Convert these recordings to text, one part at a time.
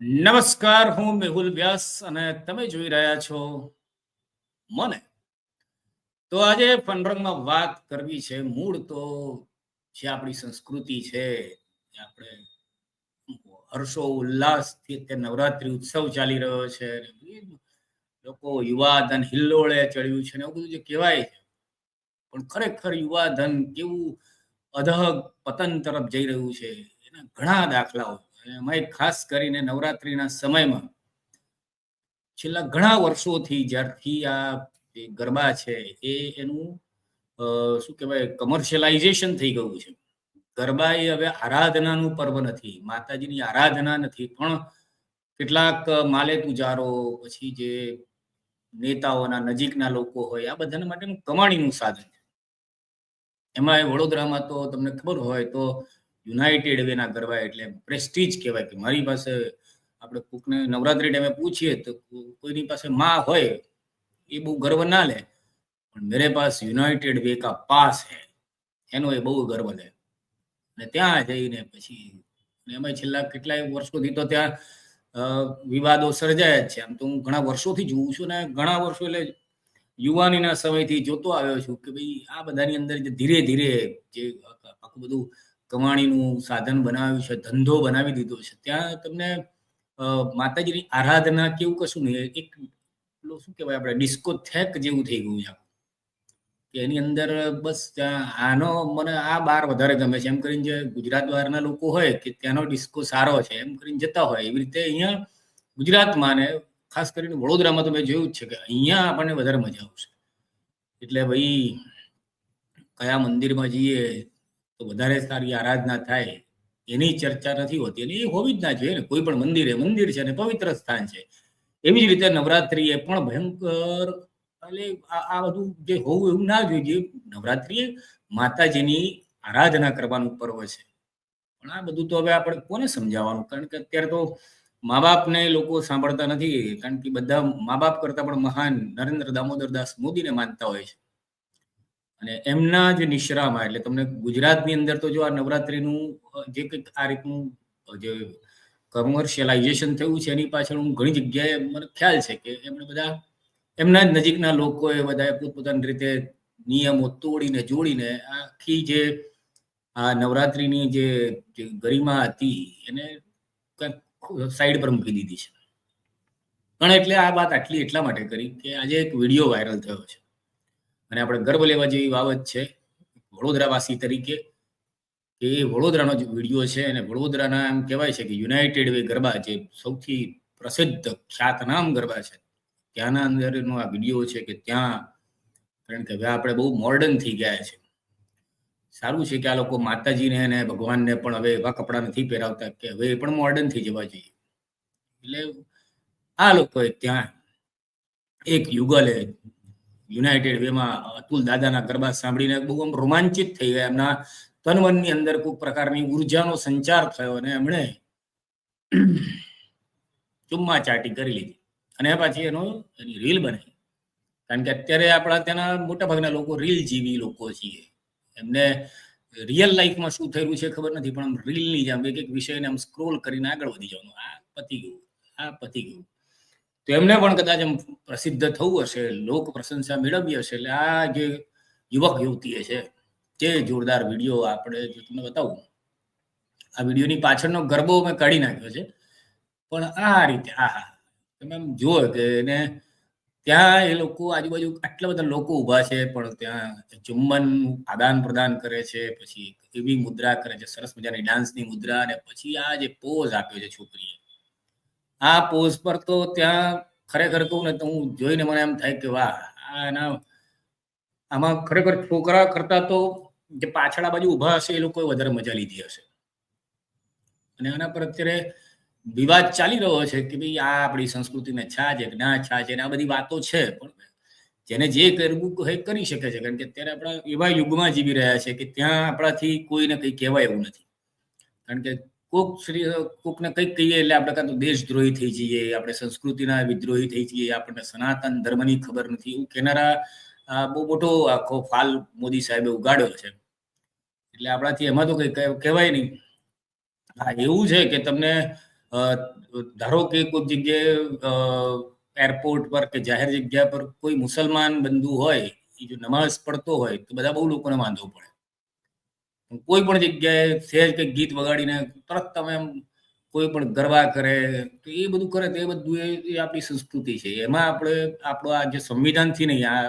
નમસ્કાર, હું મેહુલ વ્યાસ અને તમે જોઈ રહ્યા છો મને. તો આજે ફનરંગમાં વાત કરવી છે મૂળ તો જે આપણી સંસ્કૃતિ છે આપણે હર્ષો ઉલ્લાસથી તે નવરાત્રી ઉત્સવ ચાલી રહ્યો છે લોકો યુવા ધન હિલ્લોળે ચડ્યું છે ને એવું બધું જે કહેવાય છે. પણ ખરેખર યુવા ધન કેવું અધહ પતન તરફ જઈ રહ્યું છે, એના ઘણા દાખલાઓ એમાં ખાસ કરીને નવરાત્રિના સમયમાં છેલ્લા ઘણા વર્ષોથી જ્યારથી આ ગરબા છે એ એનું શું કહેવાય કમર્શિયલાઇઝેશન થઈ ગયું છે. ગરબા એ હવે આરાધનાનું પર્વ નથી, માતાજીની આરાધના નથી, પણ કેટલાક માલે તુજારો પછી જે નેતાઓના નજીકના લોકો હોય, આ બધાના માટેનું કમાણીનું સાધન છે. એમાં વડોદરામાં તો તમને ખબર હોય તો યુનાઇટેડ વેના ગરબા એટલે પ્રેસ્ટીજ કહેવાય કે મારી પાસે આપણે કોકને નવરાત્રી ટાઈમે પૂછીએ તો કોઈની પાસે માં હોય, એ બહુ ગર્વ ના લે. પણ મેરે પાસ યુનાઇટેડ વે કા પાસ હે, એનો એ બહુ ગર્વ લે. અને ત્યાં જઈને પછી એમાં છેલ્લા કેટલાય વર્ષોથી તો ત્યાં વિવાદો સર્જાયા છે. આમ તો હું ઘણા વર્ષોથી જોઉં છું ને ઘણા વર્ષો એટલે યુવાનીના સમયથી જોતો આવ્યો છું કે ભાઈ આ બધાની અંદર જે ધીરે ધીરે જે આખું બધું કમાણીનું સાધન બનાવ્યું છે, ધંધો બનાવી દીધો છે. ત્યાં તમને માતાજીની આરાધના કેવું કશું નહીં, એક શું કહેવાય આપણે ડિસ્કો થેક જેવું થઈ ગયું છે. કે એની અંદર બસ આનો મને આ બાર વધારે ગમે છે. એમ કરીને જે ગુજરાત બહારના લોકો હોય કે ત્યાંનો ડિસ્કો સારો છે, એમ કરીને જતા હોય, એવી રીતે અહીંયા ગુજરાતમાં ને ખાસ કરીને વડોદરામાં તો મેં જોયું જ છે કે અહીંયા આપણને વધારે મજા આવશે. એટલે ભાઈ કયા મંદિરમાં જઈએ તો વધારે સારી આરાધના થાય, એની ચર્ચા નથી હોતી. અને એ હોવી જ ના જોઈએ ને. કોઈ પણ મંદિરે, મંદિર છે અને પવિત્ર સ્થાન છે. એવી જ રીતે નવરાત્રી એ પણ ભયંકર એટલે આ બધું જે હોવું એવું ના જોઈએ. નવરાત્રી માતાજીની આરાધના કરવાનું પર્વ છે. પણ આ બધું તો હવે આપણે કોને સમજાવવાનું? કારણ કે અત્યારે તો મા બાપને લોકો સાંભળતા નથી. કારણ કે બધા મા બાપ કરતા પણ મહાન નરેન્દ્ર દામોદર દાસ મોદીને માનતા હોય છે. અને એમના જે નિશ્રામાં, એટલે તમને ગુજરાતની અંદર તો જો આ નવરાત્રીનું જે કંઈક આ રીતનું જે કમર્શિયલાઇઝેશન થયું છે, એની પાછળ હું ઘણી જગ્યાએ મને ખ્યાલ છે કે એમણે બધા, એમના જ નજીકના લોકોએ બધાએ પોતપોતાની રીતે નિયમો તોડીને, જોડીને આખી જે આ નવરાત્રીની જે ગરિમા હતી, એને સાઈડ પર મૂકી દીધી છે. પણ એટલે આ વાત આટલી એટલા માટે કરી કે આજે એક વીડિયો વાયરલ થયો છે. અને આપણે ગર્વ લેવા જેવી બાબત છે વડોદરાવાસી તરીકે કે એ વડોદરાનો જ વીડિયો છે અને વડોદરાના એમ કહેવાય છે કે યુનાઇટેડ વે ગરબા જે સૌથી પ્રસિદ્ધ ખ્યાતનામ ગરબા છે. ત્યાંના અંદરનો આ વીડિયો છે કે ત્યાં કારણ કે હવે આપણે બહુ મોર્ડન થઈ ગયા છે. સારું છે કે આ લોકો માતાજીને અને ભગવાનને પણ હવે એવા કપડાં નથી પહેરાવતા કે હવે એ પણ મોર્ડન થઈ જવા જોઈએ. એટલે આ લોકોએ ત્યાં એક યુગલે યુનાઇટેડ વેમાં અતુલ દાદાના ગરબા સાંભળીને બહુ આમ રોમાંચિત થઈ ગયા. એમના તનવનની અંદર કોઈ પ્રકારની ઉર્જાનો સંચાર થયો અને એમણે ચુમ્મા ચાટી કરી લીધી. અને પછી એનો એની રીલ બનાવી. કારણ કે અત્યારે આપણા ત્યાંના મોટા ભાગના લોકો રીલ જીવી લોકો છીએ. એમને રિયલ લાઈફમાં શું થયેલું છે ખબર નથી, પણ આમ રીલની જેમ એક એક વિષયને આમ સ્ક્રોલ કરીને આગળ વધી જવાનું. આ પતી ગયું. આ પતી ગયું. તો એમને પણ કદાચ એમ પ્રસિદ્ધ થવું હશે, લોક પ્રશંસા મેળવી હશે, એટલે આ જે યુવક યુવતીએ છે, તે જોરદાર વીડિયો આપણે જો તમને બતાવું. આ વિડીયોની પાછળનો ગરબો મેં કાઢી નાખ્યો છે. પણ આ રીતે, આ હા, તમે એમ જુઓ કે એને ત્યાં એ લોકો આજુબાજુ આટલા બધા લોકો ઊભા છે, પણ ત્યાં ચુંબન આદાન પ્રદાન કરે છે, પછી એવી મુદ્રા કરે છે, સરસ મજાની ડાન્સની મુદ્રા અને પછી આ જે પોઝ આપ્યો છે છોકરીએ આ પોઝ પર તો ત્યાં ખરેખર કહું ને તો હું જોઈને મને એમ થાય કે વાહ એના આમાં ખરેખર છોકરા કરતા તો જે પાછળ બાજુ ઊભા હશે, એ લોકોએ વધારે મજા લીધી હશે. અને આના પર અત્યારે વિવાદ ચાલી રહ્યો છે કે ભાઈ આ આપણી સંસ્કૃતિને છા છે ના છા છે આ બધી વાતો છે, પણ જેને જે કરવું એ કરી શકે છે. કારણ કે અત્યારે આપણા એવા યુગમાં જીવી રહ્યા છે કે ત્યાં આપણાથી કોઈને કંઈ કહેવાય એવું નથી. કારણ કે કોક શ્રી કોકને કંઈક કહીએ એટલે આપણે કાં તો દેશદ્રોહી થઈ જઈએ, આપણે સંસ્કૃતિના વિદ્રોહી થઈ જઈએ, આપણને સનાતન ધર્મની ખબર નથી એવું કહેનારા બહુ મોટો આખો ફાલ મોદી સાહેબે ઉગાડ્યો છે. એટલે આપણાથી એમાં તો કંઈ કહેવાય નહીં. હા, એવું છે કે તમને ધારો કે કોઈક જગ્યાએ એરપોર્ટ પર કે જાહેર જગ્યા પર કોઈ મુસલમાન બંધુ હોય, એ જો નમાઝ પડતો હોય, તો બધા બહુ લોકોને વાંધો પડે. કોઈ પણ જગ્યાએ સહેજ કંઈક ગીત વગાડીને તરત તમે એમ કોઈ પણ ગરબા કરે, તો એ બધું કરે, તો એ બધું એ આપણી સંસ્કૃતિ છે. એમાં આપણે, આપણો આ જે સંવિધાનથી નહીં આ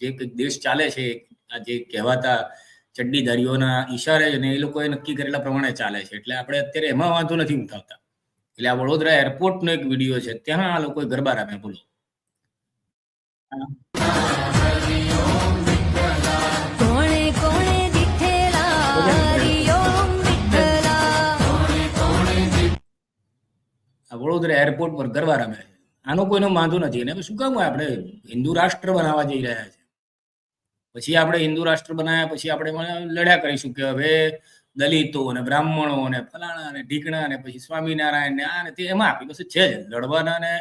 જે કંઈક દેશ ચાલે છે, આ જે કહેવાતા ચડ્ડીધારીઓના ઈશારે અને એ લોકોએ નક્કી કરેલા પ્રમાણે ચાલે છે. એટલે આપણે અત્યારે એમાં વાંધો નથી ઉઠાવતા. એટલે આ વડોદરા એરપોર્ટનો એક વીડિયો છે ત્યાં આ લોકોએ ગરબા રમ્યા બોલો. વડોદરા એરપોર્ટ પર ગરબા રમે છે. આનો કોઈનો વાંધો નથી. અને શું કામ? આપણે હિન્દુ રાષ્ટ્ર બનાવવા જઈ રહ્યા છે. પછી આપણે હિન્દુ રાષ્ટ્ર બનાવ્યા પછી આપણે લડ્યા કરીશું કે હવે દલિતો અને બ્રાહ્મણો અને ફલાણા અને ઢીકણા અને પછી સ્વામિનારાયણ ને આ ને તે એમાં આપણી પાસે છે જ. લડવાના ને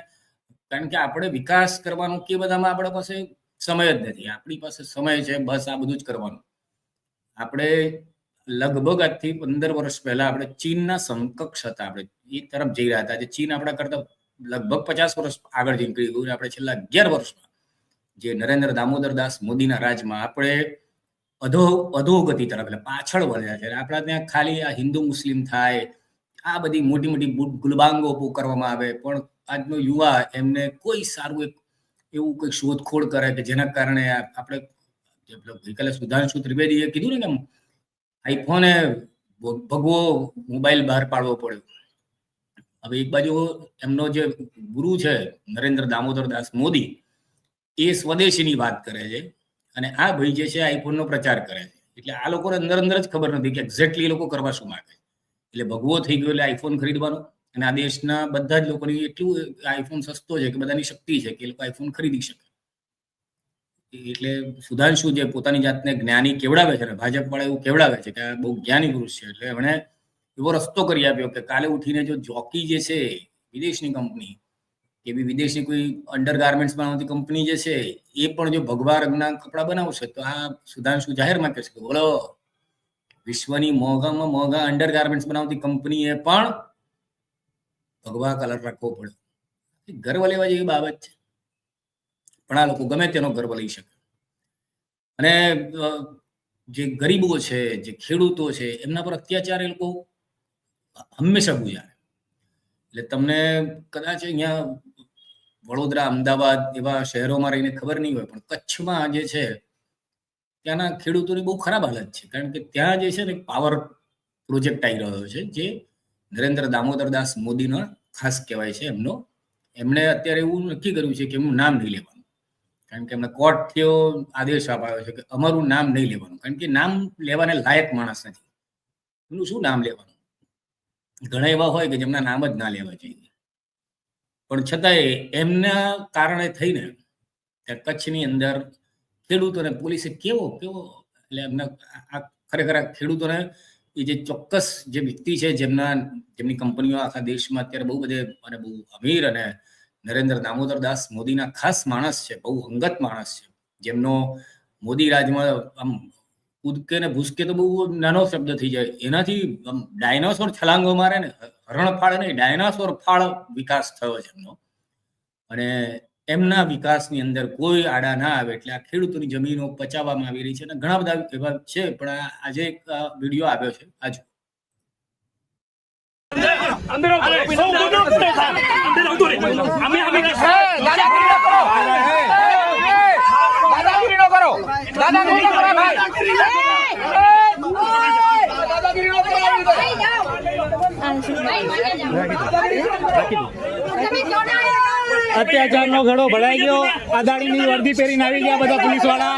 કારણ કે આપણે વિકાસ કરવાનું કે બધામાં આપણા પાસે સમય જ નથી. આપણી પાસે સમય છે, બસ આ બધું જ કરવાનું. આપણે લગભગ આજથી પંદર વર્ષ પહેલા આપણે ચીનના સમકક્ષ હતા આપણે. એ તરફ જઈ રહ્યા હતા. જે ચીન આપણા કરતા લગભગ પચાસ વર્ષ આગળ નીકળી ગયું આપણે છેલ્લા અગિયાર વર્ષમાં જે નરેન્દ્ર દામોદર દાસ મોદીના રાજમાં આપણે અધો, અધોગતિ તરફ એટલે પાછળ વળ્યા છે. આપણા ત્યાં ખાલી આ હિન્દુ મુસ્લિમ થાય, આ બધી મોટી મોટી ગુલબાંગો કરવામાં આવે. પણ આજનો યુવા એમને કોઈ સારું એક એવું કંઈક શોધખોળ કરે કે જેના કારણે આપણે ગઈકાલે સુધાંશુ ત્રિવેદીએ કીધું ને કે આઈફોને ભગવો મોબાઈલ બહાર પાડવો પડ્યો. હવે એક બાજુ એમનો જે ગુરુ છે, નરેન્દ્ર દામોદર દાસ મોદી, એ સ્વદેશીની વાત કરે છે અને આ ભાઈ જે છે આઈફોનનો પ્રચાર કરે છે. એટલે આ લોકોને અંદર અંદર જ ખબર નથી કે એક્ઝેક્ટલી એ લોકો કરવા શું માગે એટલે ભગવો થઈ ગયો એટલે આઈફોન ખરીદવાનો અને આ દેશના બધા જ લોકોની એટલું આઈફોન સસ્તો છે કે બધાની શક્તિ છે કે એ લોકો આઈફોન ખરીદી શકે. એટલે સુધાંશુ જે પોતાની જાતને જ્ઞાની કેવડાવે છે ને ભાજપ વાળા એવું કેવડાવે છે કે આ બહુ જ્ઞાની પુરુષ છે. એટલે એમણે એવો રસ્તો કરી આપ્યો કે કાલે ઉઠીને જો જોકી જે છે, વિદેશની કંપની એવી વિદેશી કોઈ અંડર ગાર્મેન્ટ્સ બનાવતી કંપની જે છે, એ પણ જો ભગવા રંગના કપડા બનાવશે, તો આ સુધાંશુ જાહેરમાં કહેશે કે બોલો, વિશ્વની મોંઘામાં મોંઘા અંડર ગાર્મેન્ટ્સ બનાવતી કંપનીએ પણ ભગવા કલર રાખવો પડે ગર્વ લેવા જેવી બાબત છે. પણ આ લોકો ગમે તેનો ગર્વ લઈ શકે. અને જે ગરીબો છે, જે ખેડૂતો છે, એમના પર અત્યાચાર એ લોકો હંમેશા ગુજારે. એટલે તમને કદાચ અહીંયા વડોદરા, અમદાવાદ એવા શહેરોમાં રહીને ખબર નહીં હોય, પણ કચ્છમાં જે છે, ત્યાંના ખેડૂતોની બહુ ખરાબ હાલત છે. કારણ કે ત્યાં જે છે ને પાવર પ્રોજેક્ટ આવી રહ્યો છે, જે નરેન્દ્ર દામોદર દાસ મોદીનો, ખાસ કહેવાય છે એમનો. એમણે અત્યારે એવું નક્કી કર્યું છે કે એમનું નામ નહીં લેવાનું કારણ કે એમને કોર્ટ થયો, આદેશ અપાયો છે કે અમારું નામ નહીં લેવાનું. કારણ કે નામ લેવાને લાયક માણસ નથી. એમનું શું નામ લેવાનું? ઘણા એવા હોય કે જેમના નામ જ ના લેવા જોઈએ. પણ છતાંય એમના કારણે થઈને ત્યાં કચ્છની અંદર ખેડૂતોને પોલીસે કેવો કેવો એટલે એમના આ- ખરેખર આ ખેડૂતોને એ જે ચોક્કસ જે વ્યક્તિ છે જેમના, જેમની કંપનીઓ આખા દેશમાં અત્યારે બહુ બધે, અને બહુ અમીર અને નરેન્દ્ર દામોદર દાસ મોદીના ખાસ માણસ છે, બહુ અંગત માણસ છે. જેમનો મોદી રાજમાં આમ કૂદકે ને ભૂસકે તો બહુ નાનો શબ્દ થઈ જાય. એનાથી આમ ડાયનાસોર છલાંગો મારે ને, હરણફાળ નહીં, ડાયનાસોર ફાળ વિકાસ થયો છે એમનો. અને એમના વિકાસની અંદર કોઈ આડા ના આવે એટલે આ ખેડૂતોની જમીનો પચાવવામાં આવી રહી છે અને ઘણા બધા એવા છે, પણ આજે એક વીડિયો આવ્યો છે. આજુ અંદર સૌ ગુનો કરે અંદર આવતો રે અમે અમે દાદાગીરી ન કરો દાદાગીરી ન કરો દાદાગીરી ન કરો ભાઈ દાદાગીરી ન કરો અત્યાચાર નો ઘડો ભરાઈ ગયો અદાણી ની વર્દી પહેરીને આવી ગયા બધા પોલીસવાળા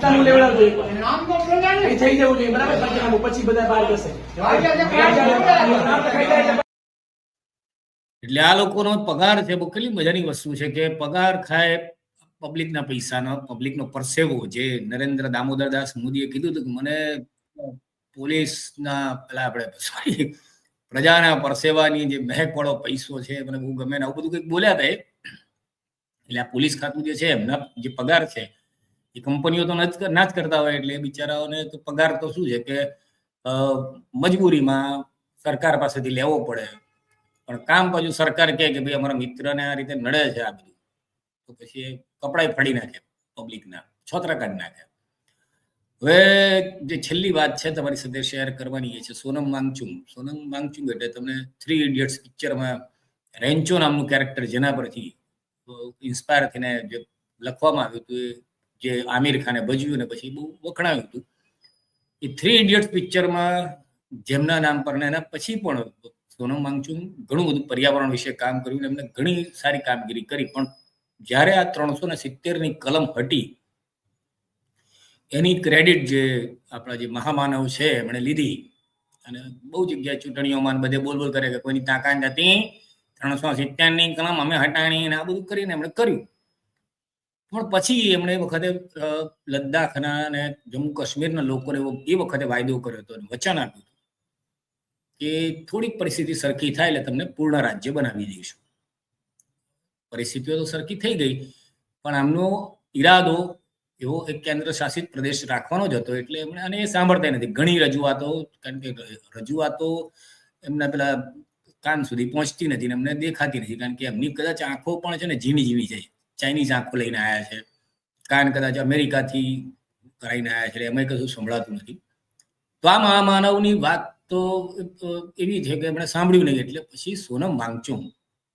તારું લેવડાવજો એકવાર. એ થઈ જવું જોઈએ બરાબર પછી બધા બહાર જશે એટલે આ લોકોનો પગાર છે બહુ કેટલી મજાની વસ્તુ છે કે પગાર ખાય પબ્લિકના પૈસાનો પબ્લિકનો પરસેવો જે નરેન્દ્ર દામોદર દાસ મોદીએ કીધું હતું કે મને પોલીસના પેલા આપણે સોરી પ્રજાના પરસેવાની જે મહેકવાળો પૈસો છે, મને બહુ ગમે ને આવું બધું કંઈક બોલ્યા હતા એટલે આ પોલીસ ખાતું જે છે, એમના જે પગાર છે, એ કંપનીઓ તો ના જ કરતા હોય એટલે બિચારાઓને તો પગાર તો શું છે કે મજબૂરીમાં સરકાર પાસેથી લેવો પડે. પણ કામ પાછું સરકાર કહે કે ભાઈ અમારા મિત્રને આ રીતે નડે છે આ બધું. તો પછી કપડાય ફાડી નાખે પબ્લિકના છોતરા કાઢી નાખે. હવે જે છેલ્લી વાત છે તમારી સાથે શેર કરવાની એ છે, સોનમ વાંગચુંગ સોનમ વાંગચુંગ એટલે તમને થ્રી ઇડિયટ્સ પિક્ચરમાં રેન્ચો નામનું કેરેક્ટર જેના પરથી ઇન્સ્પાયર થઈને જે લખવામાં આવ્યું હતું એ જે આમિર ખાને ભજવ્યું ને પછી બહુ વખણાયું હતું. એ થ્રી ઇડિયટ્સ પિક્ચરમાં જેમના નામ પર ને એના પછી પણ સોનમ વાંગચુંગ ઘણું બધું પર્યાવરણ વિશે કામ કર્યું ને એમને ઘણી સારી કામગીરી કરી. પણ જ્યારે આ ત્રણસો ને સિત્તેરની કલમ હટી એની ક્રેડિટ જે આપણા જે મહામાનવ છે, એમણે લીધી. અને બહુ જગ્યાએ ચૂંટણીઓમાં બધે બોલ બોલ કરે કે કોઈની તાકાત નથી, ત્રણસો સિત્તેરની કલમ અમે હટાણી ને આ બધું કરીને એમણે કર્યું. પણ પછી એમણે એ વખતે લદ્દાખના અને જમ્મુ કાશ્મીરના લોકોને એ વખતે વાયદો કર્યો હતો અને વચન આપ્યું હતું કે થોડીક પરિસ્થિતિ સરખી થાય એટલે તમને પૂર્ણ રાજ્ય બનાવી દઈશું. પરિસ્થિતિઓ તો સરખી થઈ ગઈ, પણ આમનો ઈરાદો એવો એક કેન્દ્ર શાસિત પ્રદેશ રાખવાનો જ હતો એટલે એમણે અને એ સાંભળતા નથી. ઘણી રજૂઆતો, કારણ કે રજૂઆતો એમના પેલા કાન સુધી પહોંચતી નથી ને એમને દેખાતી નથી. કારણ કે એમની કદાચ આંખો પણ છે ને ઝીણી ઝીણી છે. ચાઇનીઝ આંખો લઈને આવ્યા છે. કાન કદાચ અમેરિકાથી કરાવીને આવ્યા છે એમાં કશું સંભળાતું નથી. તો આ મહામાનવની વાત તો એવી છે કે એમણે સાંભળ્યું નહીં. એટલે પછી સોનમ વાંગચુંગ,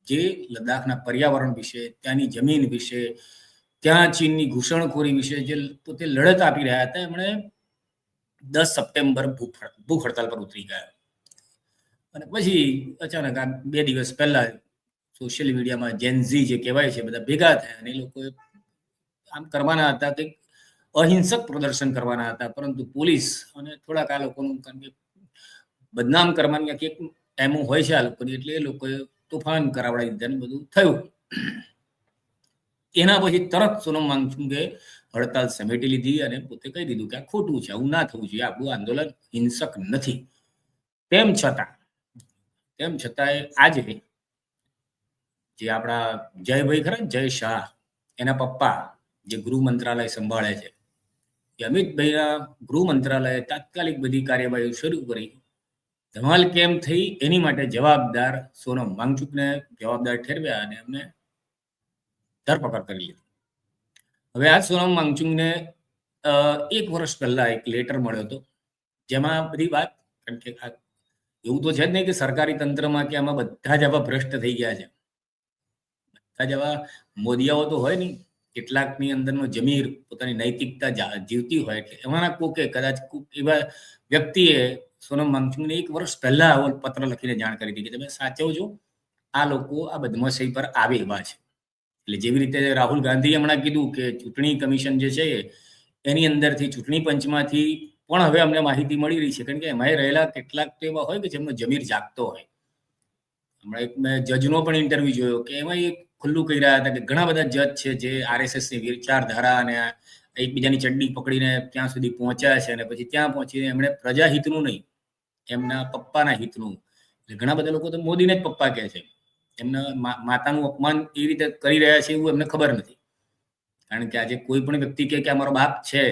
જે લદ્દાખના પર્યાવરણ વિશે, ત્યાંની જમીન વિશે ત્યાં ચીનની ઘૂસણખોરી વિશે જે પોતે લડત આપી રહ્યા હતા, એમણે દસ સપ્ટેમ્બર ભૂખ ભૂખ હડતાલ પર ઉતરી ગયા. અને પછી અચાનક આ બે દિવસ પહેલા સોશિયલ મીડિયામાં જેનઝી જે કહેવાય છે, બધા ભેગા થયા અને એ લોકોએ આમ કરવાના હતા કે અહિંસક પ્રદર્શન કરવાના હતા, પરંતુ પોલીસ અને થોડાક આ લોકોનું કારણ કે બદનામ કરવાની એક ટાઈમો હોય છે આ લોકોની, એટલે એ લોકોએ તોફાન કરાવડાવી દીધા બધું થયું. એના પછી તરત સોનમ વાંગચુંગે હડતાલ સમેટી લીધી અને પોતે કહી દીધું કે આ ખોટું છે, આવું ના થવું જોઈએ, આપણું આંદોલન હિંસક નથી. તેમ છતાં, તેમ છતાંય આજે જે આપણા જયભાઈ ખરા જય શાહ, એના પપ્પા જે ગૃહ મંત્રાલય સંભાળે છે, એ અમિતભાઈના ગૃહ મંત્રાલયે તાત્કાલિક બધી કાર્યવાહી શરૂ કરી. ધમાલ કેમ થઈ એની માટે જવાબદાર સોનમ વાંગચુકને જવાબદાર ઠેરવ્યા અને એમને ધરપકડ કરી લીધી. હવે આ સોનમ વાંગચુંગને એક વર્ષ પહેલા એક લેટર મળ્યો હતો, જેમાં બધી વાત, કારણ કે એવું તો છે જ નહીં કે સરકારી તંત્રમાં કે આમાં બધા જ આવા ભ્રષ્ટ થઈ ગયા છે. બધા જ આવા મોદીયાઓ તો હોય નહીં. કેટલાકની અંદરનો જમીર પોતાની નૈતિકતા જીવતી હોય એટલે એમાંના કોકે કદાચ કોક એવા વ્યક્તિએ સોનમ વાંગચુંગને એક વર્ષ પહેલા પત્ર લખીને જાણ કરી હતી કે તમે સાચવજો, આ લોકો આ બદમાશી પર આવે એવા છે. એટલે જેવી રીતે રાહુલ ગાંધીએ હમણાં કીધું કે ચૂંટણી કમિશન જે છે, એની અંદરથી ચૂંટણી પંચમાંથી પણ હવે અમને માહિતી મળી રહી છે. કારણ કે એમાં રહેલા કેટલાક તો એવા હોય કે જેમનો જમીર જાગતો હોય. હમણાં એક મેં જજનો પણ ઇન્ટરવ્યુ જોયો કે એમાં એક ખુલ્લું કહી રહ્યા હતા કે ઘણા બધા જજ છે જે આરએસએસની વિચારધારા અને એકબીજાની ચડ્ડી પકડીને ત્યાં સુધી પહોંચ્યા છે અને પછી ત્યાં પહોંચીને એમણે પ્રજા હિતનું નહીં, એમના પપ્પાના હિતનું. એટલે ઘણા બધા લોકો તો મોદીને જ પપ્પા કહે છે. એમના માતાનું અપમાન એ રીતે કરી રહ્યા છે એવું એમને ખબર નથી. કારણ કે આજે કોઈ પણ વ્યક્તિ કે અમારો બાપ છે,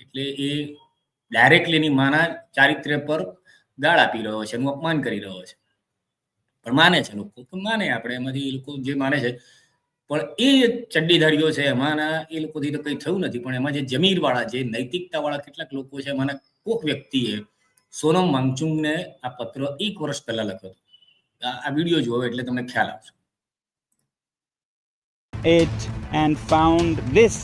એટલે એ ડાયરેક્ટલી એની માના ચારિત્ર્ય પર ગાળ આપી રહ્યો છે, એનું અપમાન કરી રહ્યો છે. પણ માને છે લોકો, તો માને આપણે, એમાંથી એ લોકો જે માને છે. પણ એ ચડ્ડીધારીઓ છે, એમાંના એ લોકોથી તો કંઈ થયું નથી, પણ એમાં જે જમીરવાળા જે નૈતિકતાવાળા કેટલાક લોકો છે, એમાંના કોક વ્યક્તિએ સોનમ વાંગચુંગને આ પત્ર એક વર્ષ પહેલા લખ્યો હતો. આ આ વિડીયો જોવો એટલે તમને ખ્યાલ આવશે it and found this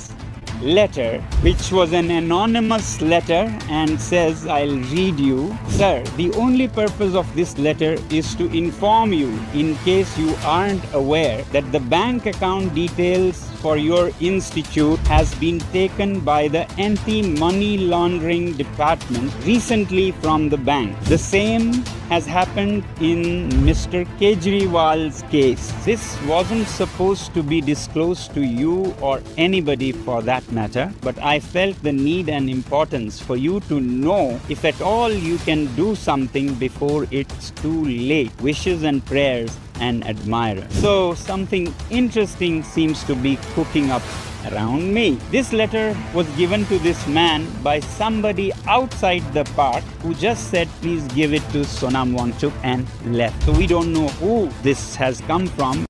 letter, which was an anonymous letter, and says, I'll read you. Sir, the only purpose of this letter is to inform you, in case you aren't aware, that the bank account details for your institute has been taken by the anti-money laundering department recently from the bank. The same has happened in Mr. Kejriwal's case. This wasn't supposed to be disclosed to you or anybody for that matter, but I felt the need and importance for you to know if at all you can do something before it's too late. Wishes and prayers and admirers. So something interesting seems to be cooking up around me. This letter was given to this man by somebody outside the park who just said, please give it to Sonam Wangchuk and left. So we don't know who this has come from.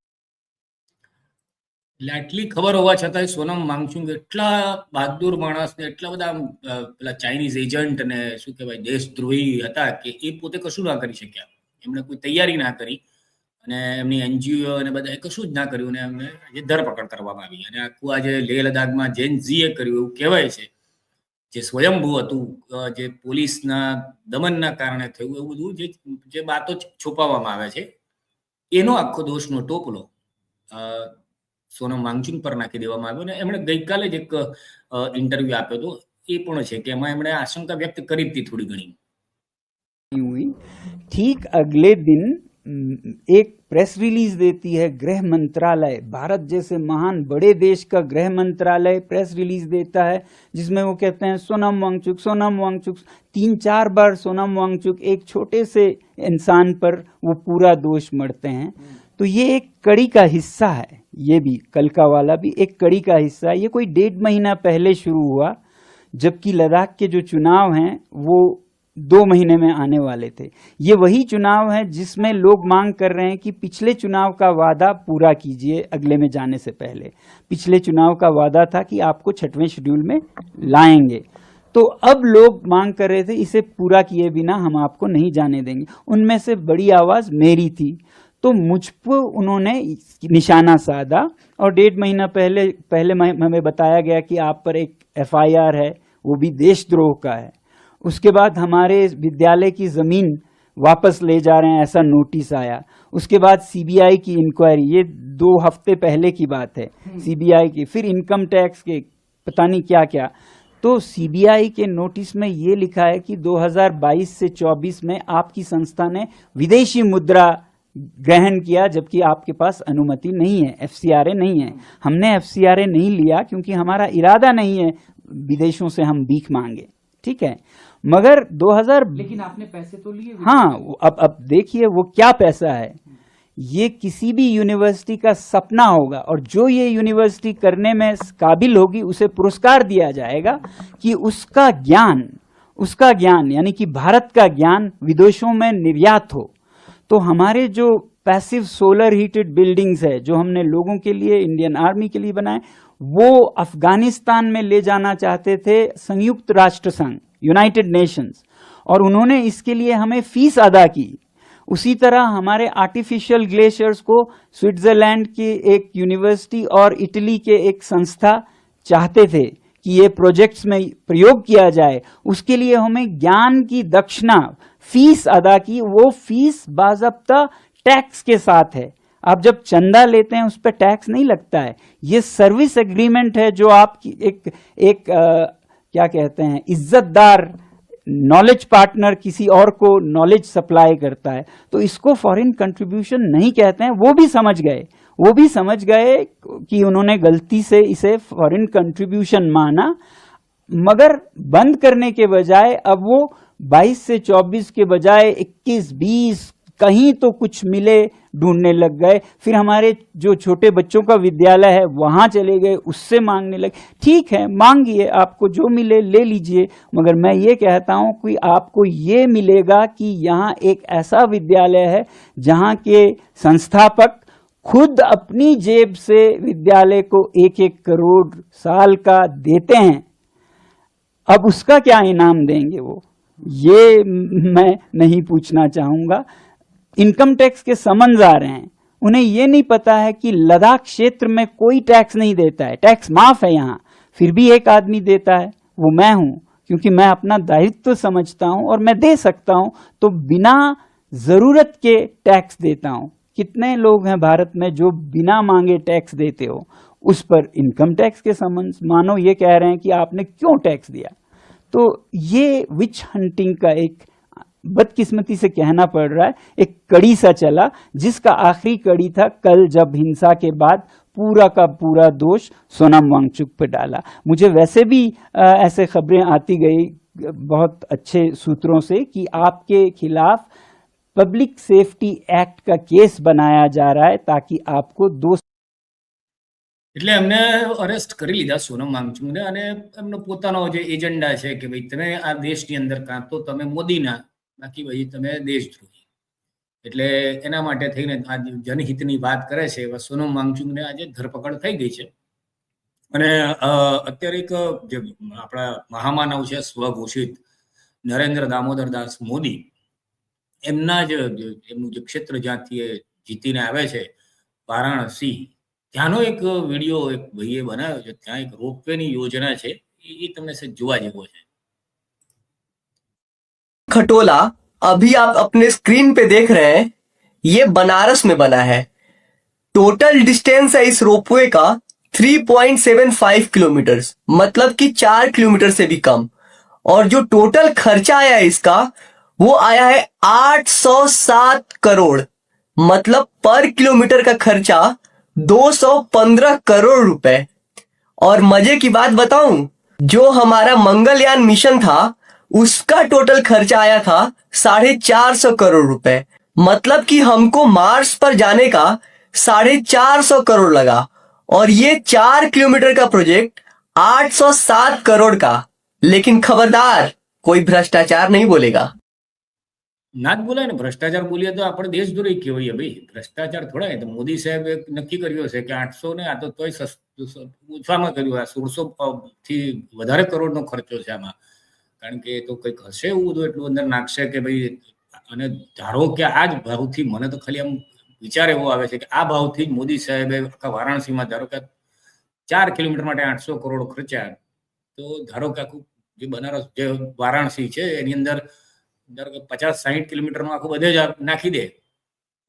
એટલે ખબર હોવા છતાંય સોનમ વાંગચુક એટલા બહાદુર માણસ ને એટલા બધા પેલા ચાઇનીઝ એજન્ટ ને શું કહેવાય દેશદ્રોહી હતા કે એ પોતે કશું ના કરી શક્યા એમણે કોઈ તૈયારી ના કરી અને એમની એનજીઓ અને બધાએ કશું જ ના કર્યું અને એમને આજે ધરપકડ કરવામાં આવી અને આખું આજે લેહ લદાખમાં જેન ઝીએ કર્યું એવું કહેવાય છે જે સ્વયંભૂ હતું અ, જે પોલીસના દમનના કારણે થયું એવું બધું જે જે વાતો છુપાવવામાં આવે છે એનો આખો દોષનો ટોપલો અ, સોનમ વાંગચુક પર નાખી દેવામાં આવ્યો અને એમણે ગઈકાલે જ એક ઇન્ટરવ્યુ આપ્યો હતો એ પણ છે કે એમાં એમણે આશંકા વ્યક્ત કરી જ હતી થોડી ઘણી हुई ठीक अगले दिन हम्म, एक प्रेस रिलीज़ देती है गृह मंत्रालय। भारत जैसे महान बड़े देश का गृह मंत्रालय प्रेस रिलीज़ देता है, जिसमें वो कहते हैं, सोनम वांगचुक सोनम वांगचुक। तीन चार बार सोनम वांगचुक एक छोटे से इंसान पर वो पूरा दोष मरते हैं। तो ये एक कड़ी का हिस्सा है, ये भी कल का वाला भी एक कड़ी का हिस्सा है। ये कोई डेढ़ महीना पहले शुरू हुआ, जबकि लद्दाख के जो चुनाव हैं, वो दो महीने में आने वाले थे। ये वही चुनाव है जिसमें लोग मांग कर रहे हैं कि पिछले चुनाव का वादा पूरा कीजिए अगले में जाने से पहले। पिछले चुनाव का वादा था कि आपको छठवें शेड्यूल में लाएँगे। तो अब लोग मांग कर रहे थे, इसे पूरा किए बिना हम आपको नहीं जाने देंगे। उनमें से बड़ी आवाज़ मेरी थी। तो मुझ पर उन्होंने निशाना साधा और डेढ़ महीना पहले पहले हमें बताया गया कि आप पर एक एफआईआर है, वो भी देशद्रोह का है। उसके बाद हमारे विद्यालय की ज़मीन वापस ले जा रहे हैं ऐसा नोटिस आया। उसके बाद सीबीआई की इंक्वायरी ये दो हफ़्ते पहले की बात है सीबीआई की। फिर इनकम टैक्स के पता नहीं क्या क्या तो सीबीआई के नोटिस में ये लिखा है कि 2022 से 24 में आपकी संस्था ने विदेशी मुद्रा ग्रहण किया जबकि आपके पास अनुमति नहीं है एफसीआरए नहीं है। हमने एफसीआरए नहीं लिया क्योंकि हमारा इरादा नहीं है विदेशों से हम भीख मांगे। ठीक है? मगर 2000 लेकिन आपने पैसे तो लिए हाँ अब अब देखिए वो क्या पैसा है। ये किसी भी यूनिवर्सिटी का सपना होगा और जो ये यूनिवर्सिटी करने में काबिल होगी उसे पुरस्कार दिया जाएगा कि उसका ज्ञान उसका ज्ञान यानी कि भारत का ज्ञान विदेशों में निर्यात हो। तो हमारे जो पैसिव सोलर हीटेड बिल्डिंग्स है जो हमने लोगों के लिए इंडियन आर्मी के लिए बनाए वो अफ़गानिस्तान में ले जाना चाहते थे संयुक्त राष्ट्र संघ यूनाइटेड नेशंस और उन्होंने इसके लिए हमें फ़ीस अदा की। उसी तरह हमारे आर्टिफिशियल ग्लेशियर्स को स्विट्जरलैंड की एक यूनिवर्सिटी और इटली के एक संस्था चाहते थे कि ये प्रोजेक्ट्स में प्रयोग किया जाए। उसके लिए हमें ज्ञान की दक्षिणा फ़ीस अदा की। वो फ़ीस बाजब्ता टैक्स के साथ है। आप जब चंदा लेते हैं उस पर टैक्स नहीं लगता है। ये सर्विस एग्रीमेंट है जो आपकी एक एक अ, क्या कहते हैं इज्जतदार नॉलेज पार्टनर किसी और को नॉलेज सप्लाई करता है। तो इसको फॉरेन कंट्रीब्यूशन नहीं कहते हैं वो भी समझ गए। वो भी समझ गए कि उन्होंने गलती से इसे फॉरेन कंट्रीब्यूशन माना मगर बंद करने के बजाय अब वो 22 से 24 के बजाय 21 20 कहीं तो कुछ मिले, ढूँढने लग गए। फिर हमारे जो छोटे बच्चों का विद्यालय है, वहाँ चले गए, उससे मांगने लगे। ठीक है, मांगिए, आपको जो मिले ले लीजिए। मगर मैं ये कहता हूँ कि आपको ये मिलेगा कि यहाँ एक ऐसा विद्यालय है, जहाँ के संस्थापक खुद अपनी जेब से विद्यालय को एक एक करोड़ साल का देते हैं। अब उसका क्या इनाम देंगे वो? ये मैं नहीं पूछना चाहूँगा। इनकम टैक्स के समन्स आ रहे हैं। उन्हें ये नहीं पता है कि लद्दाख क्षेत्र में कोई टैक्स नहीं देता है। टैक्स माफ़ है यहाँ। फिर भी एक आदमी देता है, वो मैं हूँ, क्योंकि मैं अपना दायित्व समझता हूँ और मैं दे सकता हूँ तो बिना ज़रूरत के टैक्स देता हूँ। कितने लोग हैं भारत में जो बिना मांगे टैक्स देते हो? उस पर इनकम टैक्स के संबंध मानो ये कह रहे हैं कि आपने क्यों टैक्स दिया? तो ये विच हंटिंग का एक बदकिस्मती से कहना पड़ रहा है एक कड़ी सा चला जिसका आखिरी कड़ी था कल जब हिंसा के बाद पूरा का पूरा दोष सोनम वांगचुक पे डाला मुझे वैसे भी अ, ऐसे खबरें आती गई अ, बहुत अच्छे सूत्रों से कि आपके खिलाफ पब्लिक सेफ्टी एक्ट का केस बनाया जा रहा है ताकि आपको दो એટલે એમને અરેસ્ટ કરી લીધા સોનમ વાંગચુકને અને એમનો પોતાનો જે એજન્ડા છે કે ભાઈ તમે આ દેશની અંદર કાં તો તમે મોદીના બાકી ભાઈ તમે દેશદ્રોહી એટલે એના માટે થઈને આ જનહિતની વાત કરે છે એવા સોનમ વાંગચુંગને આજે ધરપકડ થઈ ગઈ છે. અને અત્યારે એક જે આપણા મહામાનવ છે, સ્વઘોષિત નરેન્દ્ર દામોદર દાસ મોદી, એમના જ એમનું જે ક્ષેત્ર જ્યાંથી એ જીતીને આવે છે, વારાણસી, ત્યાંનો એક વીડિયો એક ભાઈએ બનાવ્યો છે, ત્યાં એક રોપવેની યોજના છે, એ તમને જોવા જેવો છે. खटोला अभी आप अपने स्क्रीन पे देख रहे हैं, ये बनारस में बना है। टोटल डिस्टेंस है इस रोपवे का 3.75 किलोमीटर मतलब कि चार किलोमीटर से भी कम। और जो टोटल खर्चा आया है इसका, वो आया है 807 करोड़ मतलब पर किलोमीटर का खर्चा 215 करोड़ रुपए। और मज़े की बात बताऊँ, जो हमारा मंगलयान मिशन था उसका टोटल खर्चा आया था साढ़े चार सौ करोड़ रुपए मतलब कि हमको मार्स पर जाने का साढ़े चार सौ करोड़ लगा और ये चार किलोमीटर का प्रोजेक्ट 807 करोड़ का लेकिन खबरदार कोई भ्रष्टाचार नहीं बोलेगा ના જ બોલાય ને ભ્રષ્ટાચાર બોલીએ તો આપણે દેશદ્રોહી કહેવાય ભાઈ ભ્રષ્ટાચાર થોડા એ તો મોદી સાહેબ એક નક્કી કર્યો છે કે આઠસો ને આ તો તોય સસ્તું ઓછામાં કર્યું આ સોળસો થી વધારે કરોડનો ખર્ચો છે આમાં કારણ કે એ તો કંઈક હશે એવું બધું એટલું અંદર નાખશે કે ભાઈ, અને ધારો કે આ જ ભાવથી મને તો ખાલી આમ વિચાર એવો આવે છે કે આ ભાવથી જ મોદી સાહેબે આખા વારાણસીમાં ધારો કે ચાર કિલોમીટર માટે આઠસો કરોડ ખર્ચ્યા, તો ધારો કે આખું જે બનારસ, જે વારાણસી છે, એની અંદર ધારો કે પચાસ સાહીઠ કિલોમીટરનું આખું બધે જ નાખી દે.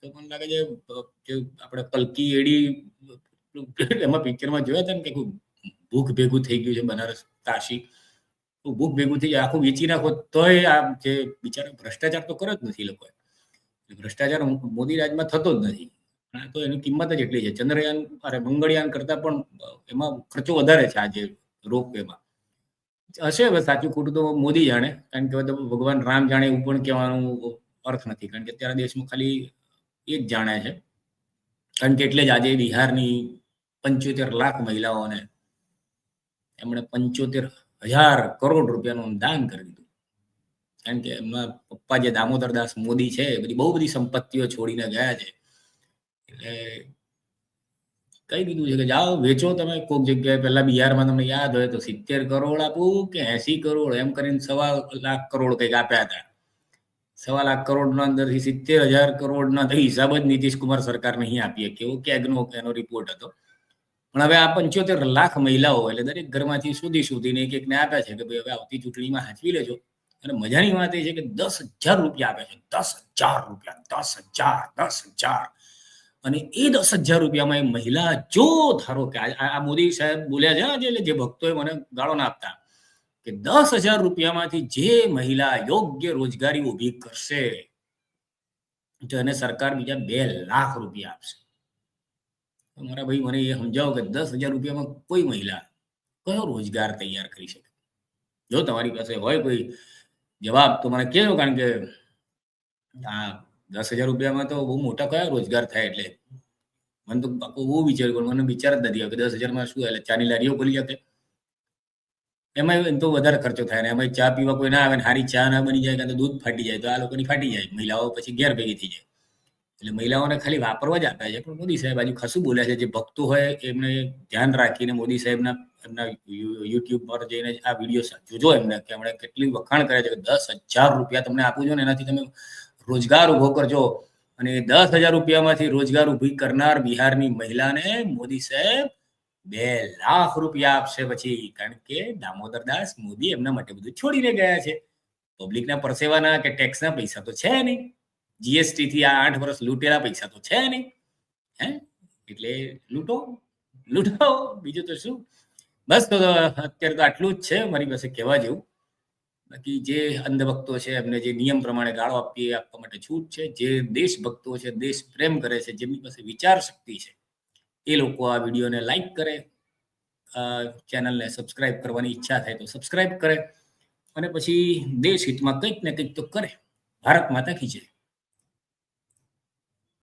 તો મને લાગે છે, જે આપણે કલકી એડી, એમાં પિક્ચરમાં જોયા હતા ને કે ભૂખ ભેગું થઈ ગયું છે બનારસ કાશી તો ભૂખ ભેગું થઈ જાય, આખું વેચી નાખો, તોય આ જે બિચારા ભ્રષ્ટાચાર તો કરે જ નથી લોકોએ. ભ્રષ્ટાચાર મોદી રાજમાં થતો જ નથી. તો એની કિંમત જ એટલી છે. ચંદ્રયાન અરે મંગળયાન કરતા પણ એમાં ખર્ચો વધારે છે આજે રોપવેમાં હશે હવે સાચું ખોટું તો મોદી જાણે, કારણ કે હવે તો ભગવાન રામ જાણે એવું પણ કહેવાનું અર્થ નથી. કારણ કે અત્યારે દેશમાં ખાલી એ જ જાણે છે. કારણ કે એટલે જ આજે બિહારની પંચોતેર લાખ મહિલાઓને એમણે પંચોતેર હજાર કરોડ રૂપિયાનું દાન કરી દીધું. કારણ કે એમના પપ્પા જે દામોદર દાસ મોદી છે, એ બધી બહુ બધી સંપત્તિઓ છોડીને ગયા છે. એટલે કહી દીધું છે કે જાઓ, વેચો તમે કોઈક જગ્યાએ. પહેલા બિહારમાં તમને યાદ હોય તો સિત્તેર કરોડ આપું કે એસી કરોડ, એમ કરીને સવા લાખ કરોડ કંઈક આપ્યા હતા. સવા લાખ કરોડના અંદરથી સિત્તેર હજાર કરોડના તો હિસાબ જ નીતિશ કુમાર સરકાર નહીં આપીએ. કેવો કેગનો એનો રિપોર્ટ હતો. પણ હવે આ પંચોતેર લાખ મહિલાઓ એટલે દરેક ઘરમાંથી સુધી શોધીને એક એકને આપ્યા છે કે ભાઈ હવે આવતી ચૂંટણીમાં હાંચવી લેજો. અને મજાની વાત એ છે કે દસ હજાર રૂપિયા આપે છે. દસ હજાર રૂપિયા, દસ હજાર દસ હજાર. અને એ દસ હજાર રૂપિયામાં એ મહિલા જો ધારો કે આ મોદી સાહેબ બોલ્યા છે આજે જે ભક્તોએ મને ગાળો ના આપતા, કે દસ હજાર રૂપિયામાંથી જે મહિલા યોગ્ય રોજગારી ઊભી કરશે, તો એને સરકાર બીજા બે લાખ રૂપિયા આપશે. મારા ભાઈ મને એ સમજાવો કે દસ હજાર રૂપિયામાં કોઈ મહિલા કયો રોજગાર તૈયાર કરી શકે? જો તમારી પાસે હોય કોઈ જવાબ, તો મને કહેજો, કારણ કે આ દસ હજાર રૂપિયામાં તો બહુ મોટા કયા રોજગાર થાય એટલે? મને તો આખું બહુ વિચાર કરું મને વિચાર જ નથી આવ્યો કે દસ હજારમાં શું એટલે ચાની લારીઓ ખોલી શકે એમાં એમ તો વધારે ખર્ચો થાય ને એમાં ચા પીવા કોઈ ના આવે ને સારી ચા ના બની જાય, કાં તો દૂધ ફાટી જાય, તો આ લોકોની ફાટી જાય, મહિલાઓ પછી ઘેર ભેગી થઈ જાય. એટલે મહિલાઓને ખાલી વાપરવા જ આપ્યા છે. પણ મોદી સાહેબ આજુ ખાસું બોલ્યા છે. જે ભક્તો હોય એમને ધ્યાન રાખીને મોદી સાહેબના, એમના યુટ્યુબ પર જઈને આ વીડિયો જોજો એમને કે એમણે કેટલી વખાણ કરે છે કે દસ હજાર રૂપિયા તમને આપું છો ને એનાથી તમે રોજગાર ઊભો કરજો. અને દસ હજાર રૂપિયામાંથી રોજગાર ઊભી કરનાર બિહારની મહિલાને મોદી સાહેબ બે લાખ રૂપિયા આપશે પછી. કારણ કે દામોદર દાસ મોદી એમના માટે બધું છોડીને ગયા છે. પબ્લિકના પરસેવાના કે ટેક્સના પૈસા તો છે નહીં. જીએસટી થી આ આઠ વર્ષ લૂંટેલા પૈસા તો છે નહીં. હે? એટલે લૂંટો લૂંટો. બીજું તો શું? બસ તો અત્યારે તો આટલું જ છે. મારી પાસે કહેવા જેવું. બાકી જે અંધભક્તો છે, એમને જે નિયમ પ્રમાણે ગાળો આપીએ, આપવા માટે છૂટ છે. જે દેશભક્તો છે, દેશ પ્રેમ કરે છે, જેમની પાસે વિચાર શક્તિ છે, એ લોકો આ વિડીયોને લાઈક કરે. ચેનલને સબસ્ક્રાઇબ કરવાની ઈચ્છા થાય તો સબસ્ક્રાઇબ કરે. અને પછી દેશ હિતમાં કંઈક ને કંઈક તો કરે. ભારત માતા કી